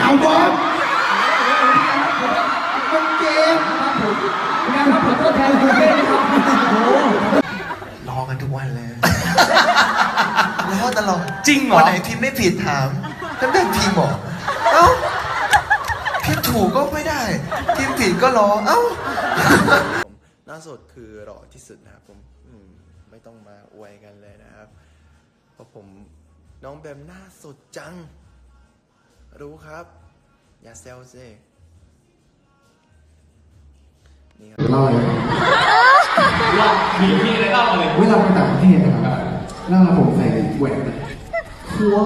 ถามบอสมันเกมงานครับผมตัวแทนคุณเป้นะครับโอ้โหรอกันทุกวันเลยรอตลอดจริงเหรอ วันไหนพิมพ์ไม่ผิดถามแล้วได้พิมพ์บอกเอ้าพิมพ์ถูกก็ไม่ได้พิมพ์ผิดก็รอเอ้า หน้าสดคือหล่อที่สุดนะครับผมอืมไม่ต้องมาอวยกันเลยนะครับ เพราะผมน้องแบมหน้าสดจัง รู้ครับ อย่าเซลซินี่ครับ เล่าเลยมีมีอะไรเล่ามาเลยเวลาไปต่างประเทศนะครับแล้วผมใส่แหวนหัว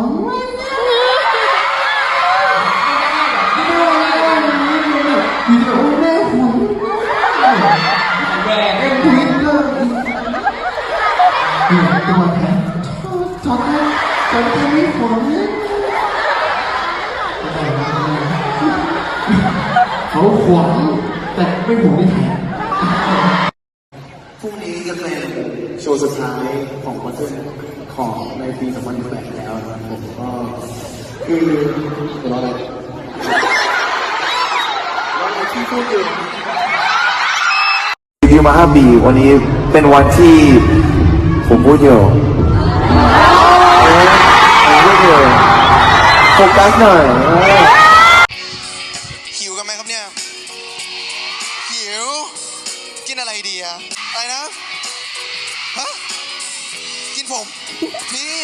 มีแต่โอ้แม่หัวแหวนเอ็มทวิตเตอร์นี่ตัวแทนจอดได้จอดได้ไม่หัวเนี่ เขาขวางแต่ไม่หัวไม่แทนพรุ่งนี้จะเป็นโชว์สุดท้ายของคอนเสิร์ของในปี2018แล้วนะครับผมก็คือเดี๋ยวรออะไรรออะไรที่พูดอยู่รีวิวมา5ปีวันนี้เป็นวันที่ผมพูดอยู่เอ๊ะผมพูดอยู่โฟกัสหน่อย กินอะไรดีอะอะไรนะฮะกินผม พี่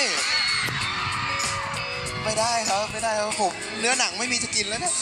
ไม่ได้ครับไม่ได้ครับผม เนื้อหนังไม่มีจะกินแล้วเนี่ย